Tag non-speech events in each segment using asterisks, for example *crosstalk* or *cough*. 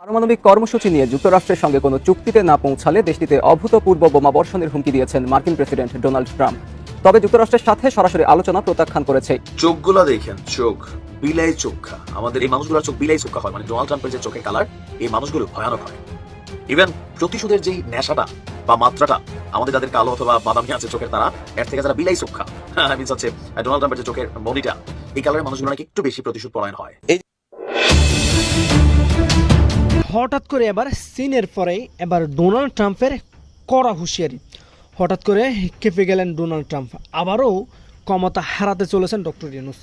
পারমাণবিক কর্মসূচি নিয়ে যুক্তরাষ্ট্রের সঙ্গে কোনো চুক্তিতে না পৌঁছালে দেশটিতে অভূতপূর্ব বোমা বর্ষণের হুমকি দিয়েছেন মার্কিন প্রেসিডেন্ট ডোনাল্ড ট্রাম্প। তবে যুক্তরাষ্ট্রের সাথে সরাসরি আলোচনা প্রত্যাখ্যান করেছে। চোখগুলো দেখেন, চোখ, বিলাই চোখা। আমাদের এই মানুষগুলোর চোখ বিলাই চোখা হয় মানে ডোনাল্ড ট্রাম্পের যে চোখের কালার, এই মানুষগুলো ভয়ানক হয়। ইভেন প্রতিশোধের যেই নেশাটা বা মাত্রাটা, আমাদের যাদের কালো অথবা বাদামি আছে চোখের তারা, এর থেকে যারা বিলাই চোখা *laughs* মিনস হচ্ছে ডোনাল্ড ট্রাম্পের যে চোখের মনিটা, এই কালারের মানুষগুলো নাকি একটু বেশি প্রতিশোধ পরায়ণ হয়। হঠাৎ করে এবার চীনের পরে এবার ডোনাল্ড ট্রাম্পের কড়া হুঁশিয়ারি। হঠাৎ করে কেঁপে গেলেন ডোনাল্ড ট্রাম্প। আবারও ক্ষমতা হারাতে চলেছেন ডক্টর ইউনুস।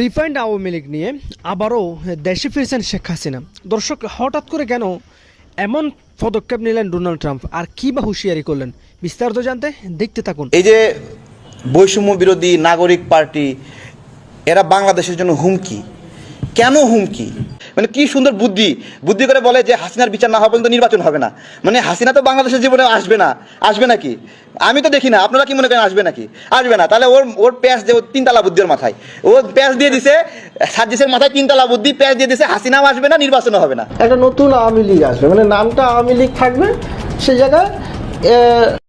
রিফাইন্ড আওয়ামী লীগ নিয়ে আবারও দেশে ফিরছেন শেখ হাসিনা। দর্শক, হঠাৎ করে কেন এমন পদক্ষেপ নিলেন ডোনাল্ড ট্রাম্প আর কী বা হুঁশিয়ারি করলেন? বিস্তারিত জানতে দেখতে থাকুন। এই যে বৈষম্য বিরোধী নাগরিক পার্টি, এরা বাংলাদেশের জন্য হুমকি। কেন হুমকি? মানে কি সুন্দর বুদ্ধি। বুদ্ধি করে বলে যে হাসিনার বিচার না হওয়া পর্যন্ত নির্বাচন হবে না। মানে হাসিনা তো বাংলাদেশের জীবনে আসবে না। আসবে নাকি? আমি তো দেখি না। আপনারা কি মনে করেন আসবে নাকি? আসবে না। তাহলে ওর ওর প্যাঁচ দিয়ে তিনতলা বুদ্ধি ওর মাথায়। ও প্যাঁচ দিয়ে দিছে সার্জিসের মাথায় তিনতলা বুদ্ধি, প্যাঁচ দিয়ে দিছে, হাসিনাও আসবে না, নির্বাচনও হবে না। একটা নতুন আওয়ামী লীগ আসবে। মানে নামটা আওয়ামী লীগ থাকবে সেই জায়গায়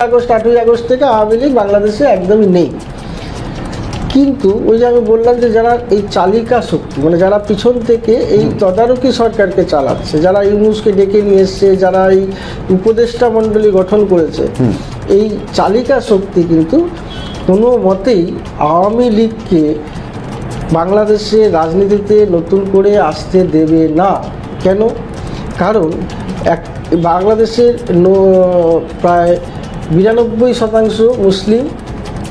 আগস্ট আটই আগস্ট থেকে আওয়ামী লীগ বাংলাদেশে একদমই নেই। কিন্তু ওই যে আমি বললাম যে যারা এই চালিকা শক্তি মানে যারা পিছন থেকে এই তদারকি সরকারকে চালাচ্ছে যারা ইউনুসকে ডেকে নিয়ে এসছে যারা এই উপদেষ্টা মণ্ডলী গঠন করেছে এই চালিকা শক্তি কিন্তু কোনো মতেই আওয়ামী লীগকে বাংলাদেশে রাজনীতিতে নতুন করে আসতে দেবে না। কেন? কারণ এক বাংলাদেশের প্রায় বিরানব্বই শতাংশ মুসলিম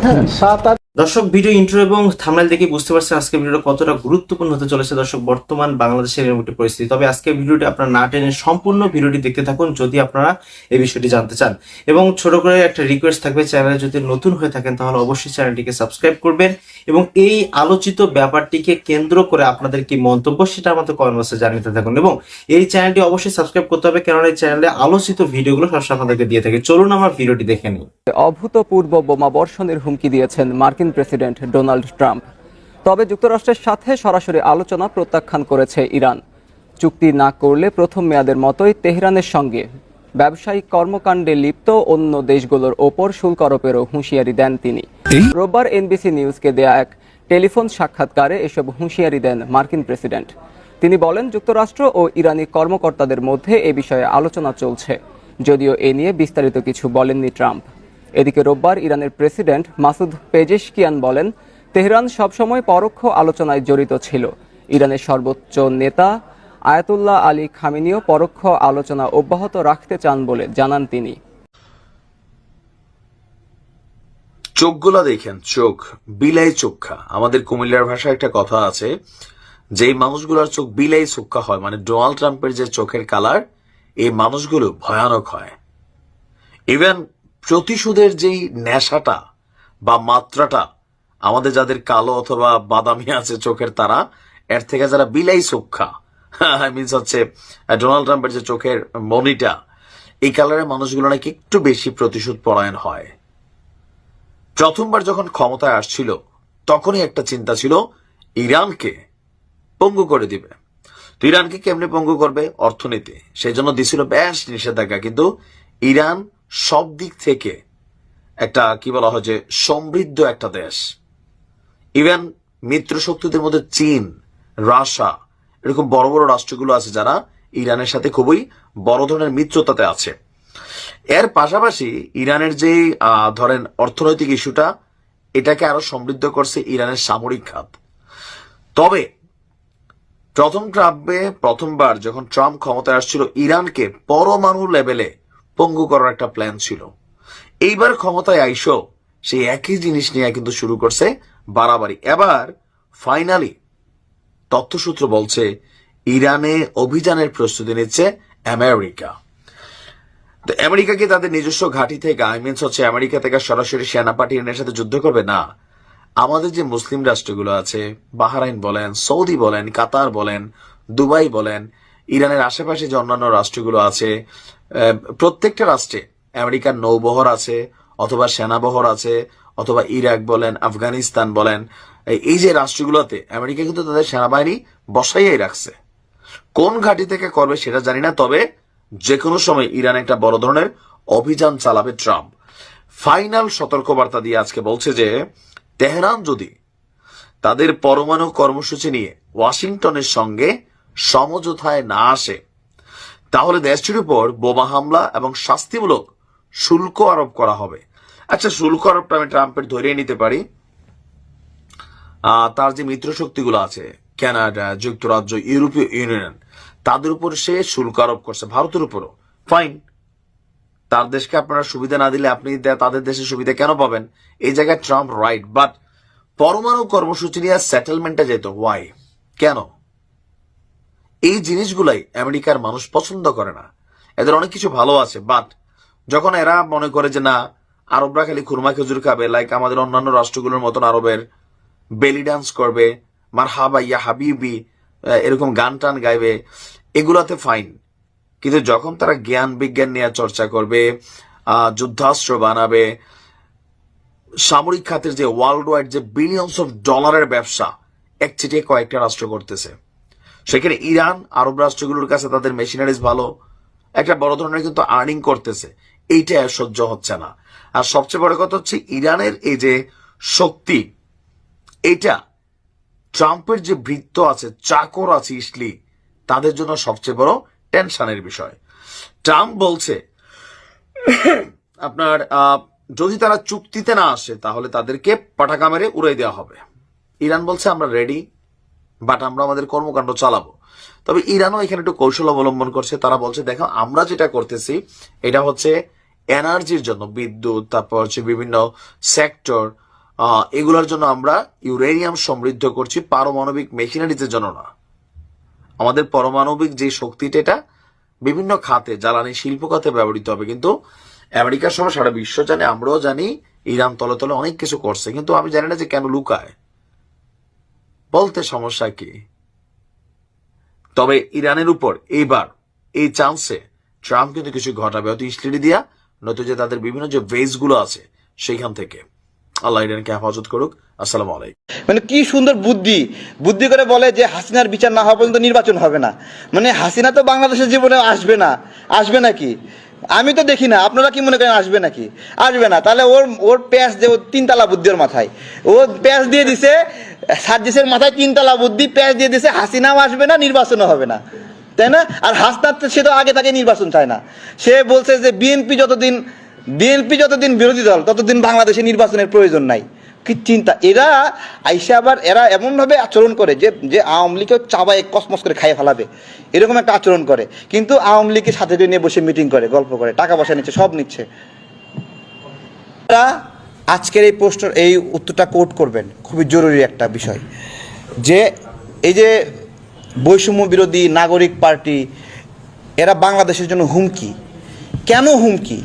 হ্যাঁ সাত আট দর্শক, ভিডিও ইন্ট্রো এবং থামনেল দেখে বুঝতে পারছেন আজকে ভিডিওটা কতটা গুরুত্বপূর্ণ হতে চলেছে। দর্শক, বর্তমান বাংলাদেশের এরকম একটি পরিস্থিতি। তবে আজকে ভিডিওটি আপনারা না টেনে সম্পূর্ণ ভিডিওটি দেখতে থাকুন যদি আপনারা এই বিষয়টি জানতে চান। এবং ছোট করে একটা রিকোয়েস্ট থাকবে চ্যানেলে যদি নতুন হয়ে থাকেন, তাহলে অবশ্যই চ্যানেলটিকে সাবস্ক্রাইব করবেন এবং এই আলোচিত ব্যাপারটিকে কেন্দ্র করে আপনাদের কি মন্তব্য, সেটা আমাদের কমেন্ট বক্সে জানিয়ে থাকুন। এবং এই চ্যানেলটি অবশ্যই সাবস্ক্রাইব করতে হবে, কেননা এই চ্যানেলে আলোচিত ভিডিওগুলো সবসময় আপনাদেরকে দিয়ে থাকে। চলুন আমার ভিডিওটি দেখে নিই। অভূতপূর্ব বোমা বর্ষণের হুমকি দিয়েছেন মার্কিন প্রেসিডেন্ট ডোনাল্ড ট্রাম্প। তবে যুক্তরাষ্ট্রের সাথে সরাসরি আলোচনা প্রত্যাখ্যান করেছে ইরান। চুক্তি না করলে প্রথম মেয়াদের মতোই তেহরানের সঙ্গে ব্যবসায়িক কর্মকাণ্ডে লিপ্ত অন্য দেশগুলোর ওপর শুল্ক আরোপেরও হুঁশিয়ারি দেন তিনি। রোববার এনবিসি নিউজকে দেয়া এক টেলিফোন সাক্ষাৎকারে এসব হুঁশিয়ারি দেন মার্কিন প্রেসিডেন্ট। তিনি বলেন যুক্তরাষ্ট্র ও ইরানি কর্মকর্তাদের মধ্যে এ বিষয়ে আলোচনা চলছে। যদিও এ নিয়ে বিস্তারিত কিছু বলেননি ট্রাম্প। এদিকে রোববার ইরানের প্রেসিডেন্ট মাসুদ পেজেশকিয়ান বলেন, তেহরান সবসময় পরোক্ষ আলোচনায় জড়িত ছিল। ইরানের সর্বোচ্চ নেতা আয়াতুল্লাহ আলী খামিনিও পরোক্ষ আলোচনা অব্যাহত রাখতে চান বলে জানান তিনি। চোখগুলা দেখেন, চোখ, বিলাই চোখা। আমাদের কুমিল্লার ভাষায় একটা কথা আছে, যেই মানুষগুলোর চোখ বিলাই চোখা হয় মানে ডোনাল্ড ট্রাম্পের যে চোখের কালার, এই মানুষগুলো ভয়ানক হয়। ইভেন প্রতিশোধের যেই নেশাটা বা মাত্রাটা আমাদের যাদের কালো অথবা বাদামি আছে চোখের তারা, এর থেকে যারা বিলাই চোখা মিনস *laughs* হচ্ছে ডোনাল্ড ট্রাম্পের যে চোখের মনিটা, এই কালারের মানুষগুলো নাকি একটু বেশি প্রতিশোধ পরায়ণ হয়। প্রথমবার যখন ক্ষমতায় আসছিল, তখনই একটা চিন্তা ছিল, ইরানকে পঙ্গু করে দিবে। তো ইরানকে কেমনে পঙ্গু করবে? অর্থনীতি। সেই জন্য দিছিল বেশ নিষেধাজ্ঞা, কিন্তু ইরান সব দিক থেকে একটা, কি বলা হয় যে, সমৃদ্ধ একটা দেশ। ইভেন মিত্র শক্তিদের মধ্যে চীন, রাশিয়া, এরকম বড় বড় রাষ্ট্রগুলো আছে যারা ইরানের সাথে খুবই বড় ধরনের মিত্রতাতে আছে। এর পাশাপাশি ইরানের যে ধরেন অর্থনৈতিক ইস্যুটা, এটাকে আরও সমৃদ্ধ করছে ইরানের সামরিক খাত। তবে প্রথম ট্রাম্পে প্রথমবার যখন ট্রাম্প ক্ষমতায় আসছিল, ইরানকে পরমাণু লেভেলে পঙ্গু করার একটা প্ল্যান ছিল। এইবার ক্ষমতায় আইসো, সেই একই জিনিস নিয়ে কিন্তু শুরু করছে বাড়াবাড়ি। এবার ফাইনালি তথ্যসূত্র বলছে, ইরানে অভিযানের প্রস্তুতি নিচ্ছে আমেরিকা। তো আমেরিকা কি তাদের নিজস্ব ঘাঁটি থেকে আই মিনস হচ্ছে আমেরিকা থেকে সরাসরি সেনা পাঠিয়ে ইরানের সাথে যুদ্ধ করবে? না। আমাদের যে মুসলিম রাষ্ট্রগুলো আছে, বাহারাইন বলেন, সৌদি বলেন, কাতার বলেন, দুবাই বলেন ইরানের আশেপাশে যে অন্যান্য রাষ্ট্রগুলো আছে প্রত্যেকটা রাষ্ট্রে আমেরিকার নৌবহর আছে, অথবা সেনাবহর আছে, অথবা ইরাক বলেন, আফগানিস্তান বলেন, এই যে রাষ্ট্রগুলোতে আমেরিকা কিন্তু তাদের সেনাবাহিনী বসাইয়াই রাখছে। কোন ঘাঁটি থেকে করবে সেটা জানি না, তবে যে কোনো সময় ইরান একটা বড় ধরনের অভিযান চালাবে ট্রাম্প। ফাইনাল সতর্কবার্তা দিয়ে আজকে বলছে যে, তেহরান যদি তাদের পরমাণু কর্মসূচি নিয়ে ওয়াশিংটনের সঙ্গে সমঝোতায় না আসে। তাহলে দেশটির উপর বোমা হামলা এবং শাস্তিমূলক শুল্ক আরোপ করা হবে। আচ্ছা শুল্ক আরোপটা আমি ট্রাম্পের ধরিয়ে নিতে পারি। তার যে মিত্র শক্তিগুলো আছে, কানাডা, যুক্তরাজ্য, ইউরোপীয় ইউনিয়ন, তাদের উপর সে শুল্ক আরোপ করছে, ভারতের উপরও। ফাইন। তার দেশকে আপনারা সুবিধা না দিলে আপনি তাদের দেশের সুবিধা কেন পাবেন? এই জায়গায় ট্রাম্প রাইট বাট পরমাণু কর্মসূচি নিয়ে সেটেলমেন্টে যেত ওয়াই কেন? এই জিনিসগুলাই আমেরিকার মানুষ পছন্দ করে না। এদের অনেক কিছু ভালো আছে বাট যখন এরা মনে করে যে না, আরবরা খালি খুরমা খেজুর খাবে লাইক আমাদের অন্যান্য রাষ্ট্রগুলোর মতন আরবের বেলি ডান্স করবে মার হাবা ইয়া হাবিবি এরকম গান টান গাইবে, এগুলাতে ফাইন কিন্তু যখন তারা জ্ঞান বিজ্ঞান নিয়ে চর্চা করবে যুদ্ধাস্ত্র বানাবে, সামরিক খাতের যে ওয়ার্ল্ড ওয়াইড যে বিলিয়নস অফ ডলারের ব্যবসা, একচিটিয়ে কয়েকটা রাষ্ট্র করতেছে। সেখানে ইরান, আরব রাষ্ট্রগুলোর কাছে তাদের মেশিনারিজ ভালো। একটা বড় ধরনের কিন্তু আর্নিং করতেছে। এইটা সহ্য হচ্ছে না। আর সবচেয়ে বড় কথা হচ্ছে ইরানের এই যে শক্তি এটা ট্রাম্পের যে বৃত্ত আছে, চাকর আছে ইসলি, তাদের জন্য সবচেয়ে বড় টেনশনের বিষয়। ট্রাম্প বলছে, আপনার যদি তারা চুক্তিতে না আসে, তাহলে তাদেরকে পাটাকা মেরে উড়াই দেওয়া হবে। ইরান বলছে, আমরা রেডি বাট আমরা আমাদের কর্মকাণ্ড চালাবো। তবে ইরানও এখানে একটু কৌশল অবলম্বন করছে। তারা বলছে, দেখো, আমরা যেটা করতেছি, এটা হচ্ছে এনার্জির জন্য, বিদ্যুৎ, তারপর হচ্ছে বিভিন্ন সেক্টর এগুলোর জন্য আমরা ইউরেনিয়াম সমৃদ্ধ করছি, পারমাণবিক মেশিনারিজের জন্য না। আমাদের পারমাণবিক যে শক্তিটা, এটা বিভিন্ন খাতে, জ্বালানি শিল্প খাতে ব্যবহৃত হবে। কিন্তু আমেরিকার সহ সারা বিশ্ব জানে, আমরাও জানি, ইরান তলে তলে অনেক কিছু করছে। কিন্তু আমি জানি না যে কেন লুকায়। বলতে সমস্যা কি? তবে ইরানের উপর এইবার এই চান্সে ট্রাম্প কিন্তু কিছু ঘটাবে। হয়তো ইসলিডি দিয়া, নয়তো যে তাদের বিভিন্ন যে ভেজগুলো আছে, সেইখান থেকে। আল্লাহ ইরানকে হেফাজত করুক। আসসালামু আলাইকুম। মানে কি সুন্দর বুদ্ধি। বুদ্ধি করে বলে যে হাসিনার বিচার না হওয়া পর্যন্ত নির্বাচন হবে না। মানে হাসিনা তো বাংলাদেশের জীবনে আসবে না। আসবে নাকি? আমি তো দেখি না, আপনারা কি মনে করেন আসবে নাকি? আসবে না, তাহলে ওর ওর প্যাঁচ যে ওর তিনতলা বুদ্ধি ওর মাথায়। ও প্যাঁচ দিয়ে দিছে, সার্জিসের মাথায় তিনতলা বুদ্ধি, প্যাঁচ দিয়ে দিছে, হাসিনাও আসবে না, নির্বাচনও হবে না। তাই না? আর হাসনাত তো সে তো আগে তাকে নির্বাচন চায় না। সে বলছে যে, বিএনপি যতদিন বিএনপি যতদিন বিরোধী দল, ততদিন বাংলাদেশে নির্বাচনের প্রয়োজন নাই। চিন্তা এরা আইসে আবার এরা এমনভাবে আচরণ করে যে যে আওয়ামী লীগকেও চাবায়, কসমস করে খাইয়ে ফেলাবে। এরকম একটা আচরণ করে। কিন্তু আওয়ামী লীগের সাথে নিয়ে বসে মিটিং করে, গল্প করে, টাকা পয়সা নিচ্ছে, সব নিচ্ছে। আজকের এই পোস্টার এই উত্তরটা কোট করবেন। খুবই জরুরি একটা বিষয়। যে এই যে বৈষম্য বিরোধী নাগরিক পার্টি, এরা বাংলাদেশের জন্য হুমকি। কেন হুমকি?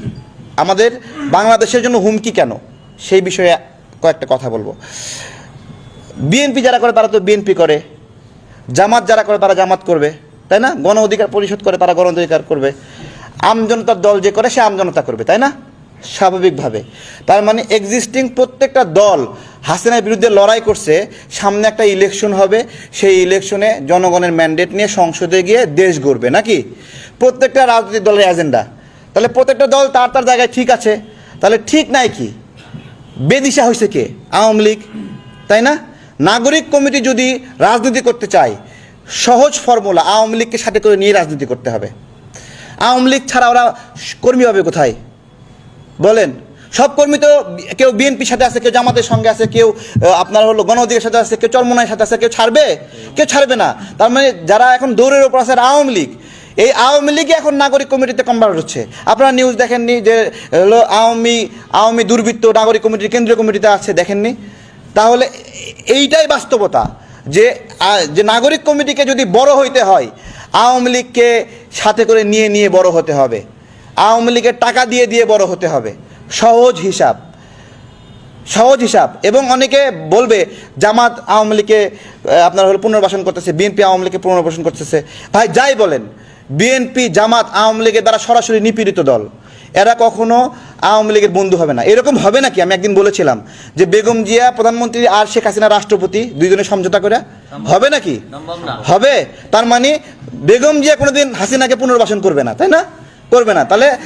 আমাদের বাংলাদেশের জন্য হুমকি কেন? সেই বিষয়ে কয়েকটা কথা বলব। বিএনপি যারা করে, তারা তো বিএনপি করে। জামাত যারা করে, তারা জামাত করবে। তাই না? গণ অধিকার পরিষদ করে, তারা গণ অধিকার করবে। আমজনতার দল যে করে, সে আমজনতা করবে, তাই না? স্বাভাবিকভাবে। তার মানে এক্সিস্টিং প্রত্যেকটা দল হাসিনার বিরুদ্ধে লড়াই করছে, সামনে একটা ইলেকশন হবে, সেই ইলেকশনে জনগণের ম্যান্ডেট নিয়ে সংসদে গিয়ে দেশ গড়বে, নাকি? প্রত্যেকটা রাজনৈতিক দলের এজেন্ডা তাহলে প্রত্যেকটা দল তার তার জায়গায় ঠিক আছে। তাহলে ঠিক নাই কি? বেদিশা হয়েছে কে? আওয়ামী লীগ, তাই না? নাগরিক কমিটি যদি রাজনীতি করতে চায়, সহজ ফর্মুলা আওয়ামী লীগকে সাথে করে নিয়ে রাজনীতি করতে হবে। আওয়ামী লীগ ছাড়া ওরা কর্মী হবে কোথায়? বলেন। সব কর্মী তো কেউ বিএনপির সাথে আছে, কেউ জামাতের সঙ্গে আছে, কেউ আপনার হলো গণ অধিকারের সাথে আছে, কেউ চরমনায়ের সাথে আছে, কেউ ছাড়বে? কেউ ছাড়বে না। তার মানে যারা এখন দৌড়ের ওপর আছে আওয়ামী লীগ। এই আওয়ামী লীগই এখন নাগরিক কমিটিতে কনভার্ট হচ্ছে। আপনারা নিউজ দেখেননি যে আওয়ামী আওয়ামী দুর্বৃত্ত নাগরিক কমিটির কেন্দ্রীয় কমিটিতে আছে, দেখেননি? তাহলে এইটাই বাস্তবতা যে যে নাগরিক কমিটিকে যদি বড় হইতে হয়, আওয়ামী লীগকে সাথে করে নিয়ে নিয়ে বড় হতে হবে। আওয়ামী লীগের টাকা দিয়ে দিয়ে বড় হতে হবে। সহজ হিসাব। সহজ হিসাব। এবং অনেকে বলবে, জামাত আওয়ামী লীগকে আপনার হলো পুনর্বাসন করতেছে, বিএনপি আওয়ামী লীগকে পুনর্বাসন করতেছে। ভাই, যাই বলেন বিএনপি জামাত আওয়ামী লীগের দ্বারা সরাসরি নিপীড়িত দল। এরা কখনো আওয়ামী লীগের বন্ধু হবে না। এরকম হবে নাকি? আমি একদিন বলেছিলাম যে বেগম জিয়া প্রধানমন্ত্রী আর শেখ হাসিনা রাষ্ট্রপতি দুইজনে সমঝোতা করে হবে নাকি? হবে। তার মানে বেগম জিয়া কোনোদিন হাসিনাকে পুনর্বাসন করবে না তাই না? করবে না। তাহলে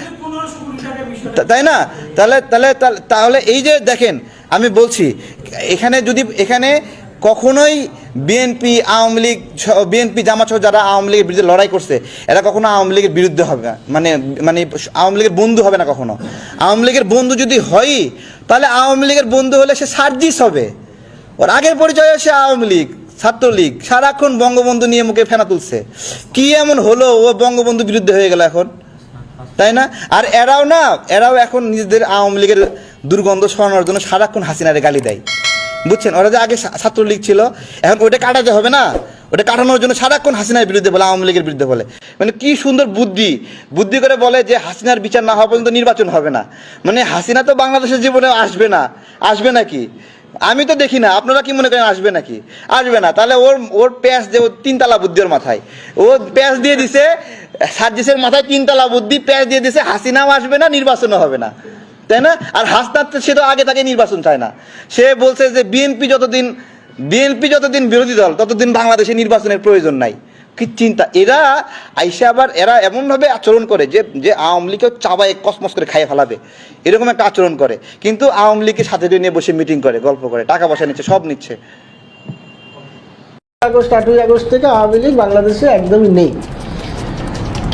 তাই না? তাহলে তাহলে তাহলে- তাহলে এই যে দেখেন আমি বলছি এখানে যদি এখানে কখনোই বিএনপি, আওয়ামী লীগ বিএনপি জামাত সহ যারা আওয়ামী লীগের বিরুদ্ধে লড়াই করছে, এরা কখনো আওয়ামী লীগের বিরুদ্ধে হবে না। মানে মানে আওয়ামী লীগের বন্ধু হবে না কখনো। আওয়ামী লীগের বন্ধু যদি হয় তাহলে আওয়ামী লীগের বন্ধু হলে সে সার্জিস হবে। ওর আগের পরিচয় সে আওয়ামী লীগ, ছাত্রলীগ। সারাক্ষণ বঙ্গবন্ধু নিয়ে মুখে ফেনা তুলছে। কি এমন হলো ও বঙ্গবন্ধু বিরুদ্ধে হয়ে গেল এখন? তাই না? আর এরাও না, এরাও এখন নিজেদের আওয়ামী লীগের দুর্গন্ধ সরানোর জন্য সারাক্ষণ হাসিনারে গালি দেয়। বুঝছেন? ওরা যে আগে ছাত্রলীগ ছিল, এখন ওটা কাটাতে হবে না। ওটা কাটানোর জন্য সারাক্ষণ হাসিনার বিরুদ্ধে বলে, আওয়ামী লীগের বিরুদ্ধে বলে। মানে কি সুন্দর বুদ্ধি। বুদ্ধি করে বলে যে হাসিনার বিচার না হওয়া পর্যন্ত নির্বাচন হবে না। মানে হাসিনা তো বাংলাদেশের জীবনে আসবে না। আসবে নাকি? আমি তো দেখি না। আপনারা কি মনে করেন আসবে নাকি? আসবে না। তাহলে ওর ওর প্যাঁচ যে ওর তিনতলা বুদ্ধি ওর মাথায়। ও প্যাঁচ দিয়ে দিছে, সার্জিসের মাথায় তিনতলা বুদ্ধি, প্যাঁচ দিয়ে দিছে, হাসিনাও আসবে না, নির্বাচনও হবে না। তাই না? আর হাসনাত সে তো আগে তাকে নির্বাচন চায় না। সে বলছে যে বিএনপি যতদিন বিএনপি যতদিন বিরোধী দল, ততদিন বাংলাদেশে নির্বাচনের প্রয়োজন নাই। কি চিন্তা? এরা আইসা আবার এরা এমনভাবে আচরণ করে যে যে আওয়ামী লীগকে চাবায় কসমস করে খাইয়ে ফেলাবে। এরকম একটা আচরণ করে। কিন্তু আওয়ামী লীগের সাথে নিয়ে বসে মিটিং করে, গল্প করে, টাকা পয়সা নিচ্ছে, সব নিচ্ছে। আগস্ট, আটই আগস্ট থেকে আওয়ামী লীগ বাংলাদেশে একদমই নেই।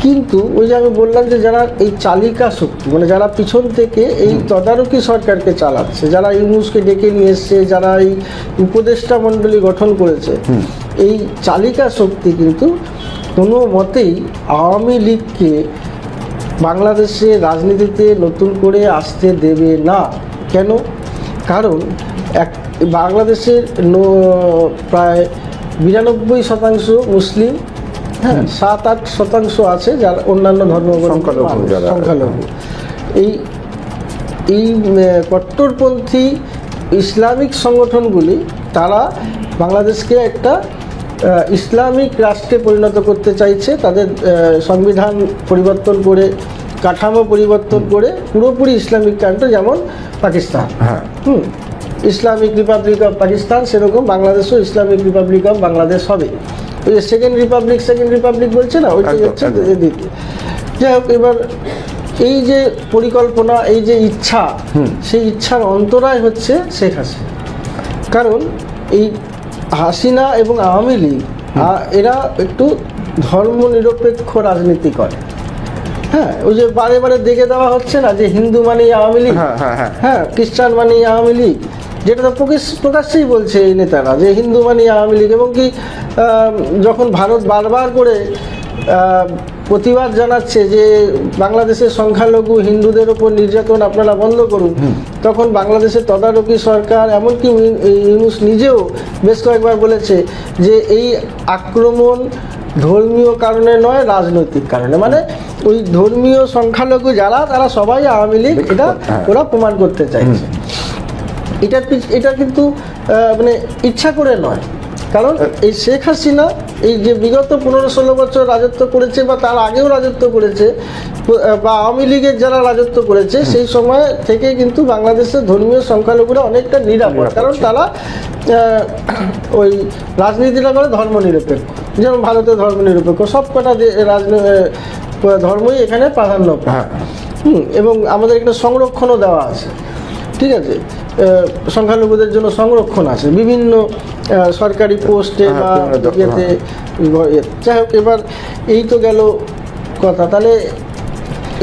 কিন্তু ওই যে আমি বললাম যে যারা এই চালিকা শক্তি মানে যারা পিছন থেকে এই তদারকি সরকারকে চালাচ্ছে যারা ইউনুসকে ডেকে নিয়ে এসছে যারা এই উপদেষ্টা মণ্ডলী গঠন করেছে এই চালিকা শক্তি কিন্তু কোনো মতেই আওয়ামী লীগকে বাংলাদেশে রাজনীতিতে নতুন করে আসতে দেবে না। কেন? কারণ এক বাংলাদেশের প্রায় বিরানব্বই শতাংশ মুসলিম হ্যাঁ সাত আট শতাংশ আছে যারা অন্যান্য মানুষ, সংখ্যালঘু এই এই কট্টরপন্থী ইসলামিক সংগঠনগুলি তারা বাংলাদেশকে একটা ইসলামিক রাষ্ট্রে পরিণত করতে চাইছে তাদের সংবিধান পরিবর্তন করে কাঠামো পরিবর্তন করে পুরোপুরি ইসলামিক কান্ট্রি যেমন পাকিস্তান। হুম। ইসলামিক রিপাবলিক অফ পাকিস্তান সেরকম বাংলাদেশও ইসলামিক রিপাবলিক অফ বাংলাদেশ হবে। ওই যে সেকেন্ড রিপাবলিক সেকেন্ড রিপাবলিক বলছে না? ওইটাই হচ্ছে এদিকে যাই হোক এবার এই যে পরিকল্পনা এই যে ইচ্ছা সেই ইচ্ছার অন্তরায় হচ্ছে শেখ হাসিনা। কারণ এই হাসিনা এবং আওয়ামী লীগ এরা একটু ধর্মনিরপেক্ষ রাজনীতি করে। হ্যাঁ ওই যে বারে বারে দেখে দেওয়া হচ্ছে না যে হিন্দু মানেই আওয়ামী লীগ? হ্যাঁ খ্রিস্টান মানেই আওয়ামী লীগ? যেটা তো প্রকাশ- প্রকাশ্যেই বলছে এই নেতারা যে হিন্দু মানেই আওয়ামী লীগ এবং কি যখন ভারত বারবার করে প্রতিবাদ জানাচ্ছে যে বাংলাদেশের সংখ্যালঘু হিন্দুদের ওপর নির্যাতন আপনারা বন্ধ করুন তখন বাংলাদেশের তদারকি সরকার এমনকি ইউ- ইউনুস নিজেও বেশ কয়েকবার বলেছে যে এই আক্রমণ ধর্মীয় কারণে নয় রাজনৈতিক কারণে। মানে ওই ধর্মীয় সংখ্যালঘু যারা তারা সবাই আওয়ামী লীগ এটা ওরা প্রমাণ করতে চাইছে। এটা এটা কিন্তু মানে ইচ্ছা করে নয়। কারণ এই শেখ হাসিনা এই যে বিগত পনেরো ষোলো বছর রাজত্ব করেছে বা তার আগেও রাজত্ব করেছে বা আওয়ামী লীগের যারা রাজত্ব করেছে সেই সময় থেকে কিন্তু বাংলাদেশের ধর্মীয় সংখ্যালঘুরা অনেকটা নিরাপদ। কারণ তারা ওই রাজনীতিটা করে ধর্মনিরপেক্ষ। যেমন ভারতের ধর্মনিরপেক্ষ সব কটা ধর্মই এখানে প্রাধান্য পায়। হুম এবং আমাদের একটা সংরক্ষণও দেওয়া আছে। ঠিক আছে? সংখ্যালঘুদের জন্য সংরক্ষণ আছে। বিভিন্ন সরকারি পোস্টে বা ইয়েতে ইয়ে। যাই হোক এবার এই তো গেল কথা। তাহলে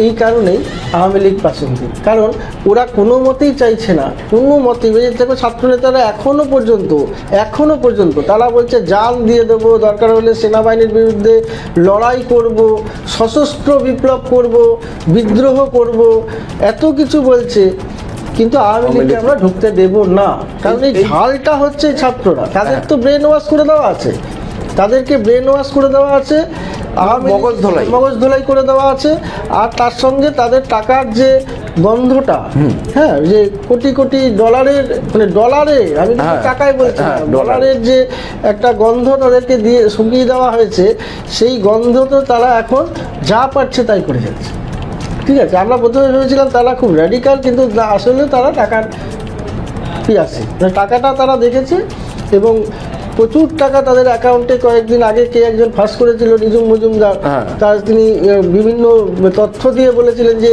এই কারণেই আওয়ামী লীগ প্রাসঙ্গিক। কারণ ওরা কোনো মতেই চাইছে না কোনো মতেই দেখো ছাত্রনেতারা এখনও পর্যন্ত এখনও পর্যন্ত তারা বলছে জাল দিয়ে দেবো দরকার হলে সেনাবাহিনীর বিরুদ্ধে লড়াই করব সশস্ত্র বিপ্লব করব বিদ্রোহ করব। এত কিছু বলছে। কিন্তু আওয়ামী লীগকে আমরা ঢুকতে দেব না। কারণ এই ঝালটা হচ্ছে ছাত্ররা। তাদের তো ব্রেন ওয়াশ করে দেওয়া আছে। তাদেরকে ব্রেন ওয়াশ করে দেওয়া আছে। মগজ ধোলাই। মগজ ধোলাই করে দেওয়া আছে। আর তার সঙ্গে তাদের টাকার যে গন্ধটা হ্যাঁ যে কোটি কোটি ডলারের মানে ডলারে আমি টাকায় বলছি ডলারের যে একটা গন্ধ তাদেরকে দিয়ে শুকিয়ে দেওয়া হয়েছে সেই গন্ধ তো তারা এখন যা পারছে তাই করে যাচ্ছে। ঠিক আছে আমরা প্রথমে ভেবেছিলাম তারা খুব র্যাডিক্যাল কিন্তু আসলে তারা টাকার পিয়াসে মানে টাকাটা তারা দেখেছে এবং প্রচুর টাকা তাদের অ্যাকাউন্টে কয়েকদিন আগে কে একজন ফাঁস করেছিল নিজুম মজুমদার হ্যাঁ। তার তিনি বিভিন্ন তথ্য দিয়ে বলেছিলেন যে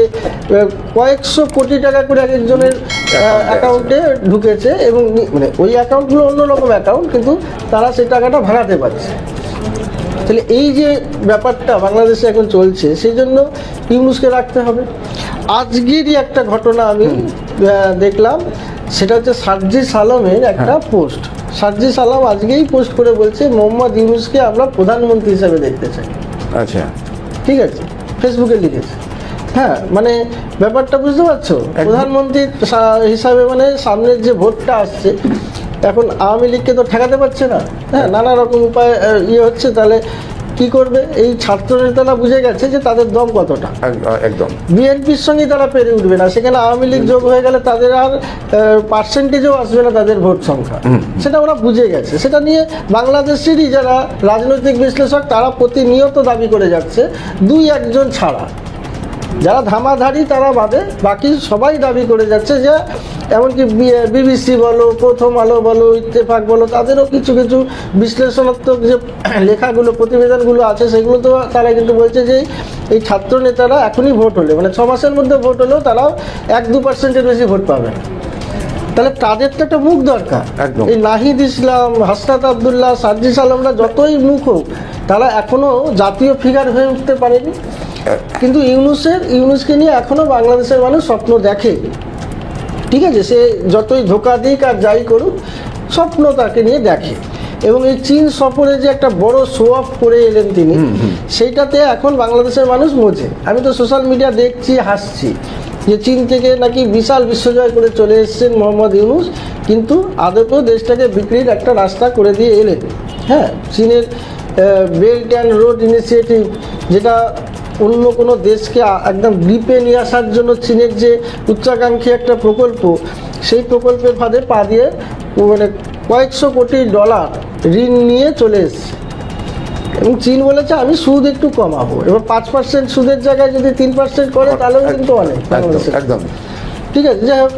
কয়েকশো কোটি টাকা করে এক একজনের অ্যাকাউন্টে ঢুকেছে এবং মানে ওই অ্যাকাউন্টগুলো অন্যরকম অ্যাকাউন্ট কিন্তু তারা সেই টাকাটা ভাড়াতে পারছে। তাহলে এই যে ব্যাপারটা বাংলাদেশে এখন চলছে সেই জন্য ইউনুসকে রাখতে হবে। আজকেরই একটা ঘটনা আমি দেখলাম সেটা হচ্ছে সার্জি সালামের একটা পোস্ট। সার্জি সালাম আজকেই পোস্ট করে বলছে মোহাম্মদ ইউনুসকে আমরা প্রধানমন্ত্রী হিসাবে দেখতে চাই। আচ্ছা। ঠিক আছে? ফেসবুকে লিখেছে। হ্যাঁ মানে ব্যাপারটা বুঝতে পারছ? প্রধানমন্ত্রী হিসাবে মানে সামনের যে ভোটটা আসছে এখন আওয়ামী লীগকে তো ঠেকাতে পারছে না। হ্যাঁ নানা রকম উপায় ইয়ে হচ্ছে তাহলে কি করবে? এই ছাত্র নেতারা বুঝে গেছে যে তাদের দম কতটা। এক- একদম। বিএনপির সঙ্গে তারা পেরে উঠবে না। সেখানে আওয়ামী লীগ যোগ হয়ে গেলে তাদের আর পার্সেন্টেজও আসবে না তাদের ভোট সংখ্যা। সেটা ওরা বুঝে গেছে। সেটা নিয়ে বাংলাদেশেরই যারা রাজনৈতিক বিশ্লেষক তারা প্রতিনিয়ত দাবি করে যাচ্ছে দুই একজন ছাড়া। যারা ধামাধারি তারা বাদে বাকি সবাই দাবি করে যাচ্ছে যে এমনকি বিবিসি বলো প্রথম আলো বলো ইত্তেফাক বলো তাদেরও কিছু কিছু বিশ্লেষণাত্মক যে লেখাগুলো প্রতিবেদনগুলো আছে সেগুলো তো তারা কিন্তু বলছে যে এই ছাত্র নেতারা এখনই ভোট হলে মানে ছ মাসের মধ্যে ভোট হলেও তারাও এক দু পার্সেন্টের বেশি ভোট পাবে তাহলে তাদের তো একটা মুখ দরকার একদম। এই নাহিদ ইসলাম হাসনাত আবদুল্লাহ সার্জিস আলমরা যতই মুখ হোক তারা এখনও জাতীয় ফিগার হয়ে উঠতে পারেনি। কিন্তু ইউনুসের ইউনুসকে নিয়ে এখনও বাংলাদেশের মানুষ স্বপ্ন দেখে। ঠিক আছে সে যতই ধোকা দিক আর যাই করুক স্বপ্ন তাকে নিয়ে দেখে। এবং এই চীন সফরে যে একটা বড় শো অফ করে এলেন তিনি সেইটাতে এখন বাংলাদেশের মানুষ বোঝে আমি তো সোশ্যাল মিডিয়া দেখছি হাসছি যে চীন থেকে নাকি বিশাল বিশ্বজয় করে চলে এসেছেন মোহাম্মদ ইউনুস। কিন্তু আদতেও দেশটাকে বিক্রির একটা রাস্তা করে দিয়ে এলেন। হ্যাঁ চীনের বেল্ট অ্যান্ড রোড ইনিশিয়েটিভ যেটা অন্য কোনো দেশকে একদম গ্রিপে নিয়ে আসার জন্য চীনের যে উচ্চাকাঙ্ক্ষী একটা প্রকল্প সেই প্রকল্পের ফাঁদে পা দিয়ে মানে কয়েকশো কোটি ডলার ঋণ নিয়ে চলে এসছে। এবং চীন বলেছে আমি সুদ একটু কমাবো। এবার পাঁচ পার্সেন্ট সুদের জায়গায় যদি তিন পার্সেন্ট করে তাহলেও কিন্তু অনেক। একদম। ঠিক আছে যাই হোক।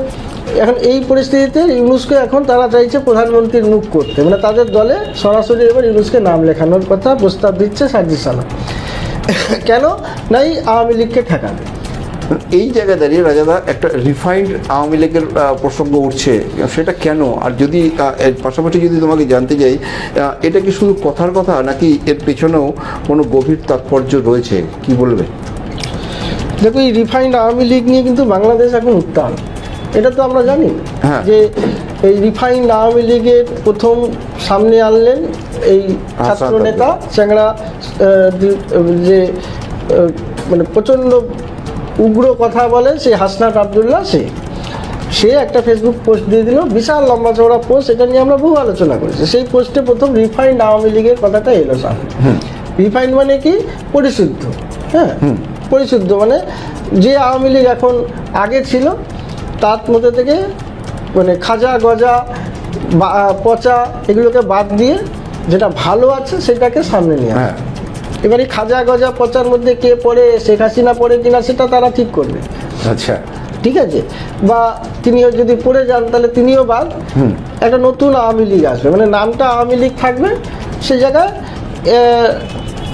এখন এই পরিস্থিতিতে ইউনুসকে এখন তারা চাইছে প্রধানমন্ত্রীর মুখ করতে। মানে তাদের দলে সরাসরি এবার ইউনুসকে নাম লেখানোর কথা প্রস্তাব দিচ্ছে সার্জিস সালাম কেন? নাই আওয়ামী লীগকে ঠেকাবে। এই জায়গায় দাঁড়িয়ে রাজাদা একটা রিফাইন্ড আওয়ামী লীগের প্রসঙ্গ উঠছে। সেটা কেন? আর যদি পাশাপাশি যদি তোমাকে জানতে যাই এটা কি শুধু কথার কথা নাকি এর পেছনেও কোনো গভীর তাৎপর্য রয়েছে? কি বলবে? দেখো এই রিফাইন্ড আওয়ামী লীগ নিয়ে কিন্তু বাংলাদেশ এখন উত্তাল। এটা তো আমরা জানি হ্যাঁ। যে এই রিফাইন্ড আওয়ামী লীগের প্রথম সামনে আনলেন এই ছাত্র নেতা চ্যাংড়া যে মানে প্রচণ্ড উগ্র কথা বলে সেই হাসনাত আবদুল্লাহ সে। সে একটা ফেসবুক পোস্ট দিয়ে দিল বিশাল লম্বা চওড়া পোস্ট এটা নিয়ে আমরা বহু আলোচনা করেছি। সেই পোস্টে প্রথম রিফাইন্ড আওয়ামী লীগের কথাটা এলো সামনে। রিফাইন্ড মানে কি? পরিশুদ্ধ হ্যাঁ? পরিশুদ্ধ মানে যে আওয়ামী লীগ এখন আগে ছিল তার মধ্যে থেকে মানে খাজা গজা পচা এগুলোকে বাদ দিয়ে যেটা ভালো আছে সেটাকে সামনে নিয়ে। হ্যাঁ। এবার খাজা গজা পচার মধ্যে কে পড়ে শেখ হাসিনা পড়ে কিনা সেটা তারা ঠিক করবে। আচ্ছা। ঠিক আছে? বা তিনিও যদি পড়ে যান তাহলে তিনিও বাদ। একটা নতুন আওয়ামী লীগ আসবে। মানে নামটা আওয়ামী লীগ থাকবে সে জায়গায়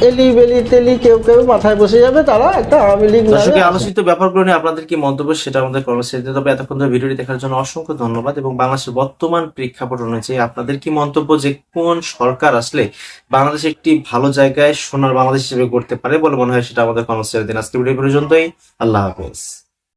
এলি বেলি তেলি কেউ কেউ মাথায় বসে যাবে তারা একটা আওয়ামী লীগ নামে আলোচিত ব্যাপারগুলো নিয়ে আপনাদের কি মন্তব্য সেটা আমাদের কর্মসূচিতে তবে এতক্ষণ ধরে ভিডিওটি দেখার জন্য অসংখ্য ধন্যবাদ এবং বাংলাদেশের বর্তমান প্রেক্ষাপট অনুযায়ী আপনাদের কি মন্তব্য যে কোন সরকার আসলে বাংলাদেশ একটি ভালো জায়গায় সোনার বাংলাদেশ হিসেবে করতে পারে বলে মনে হয় সেটা আমাদের কর্মসূচিতে দিন আজকে ভিডিও পর্যন্তই। আল্লাহ হাফেজ।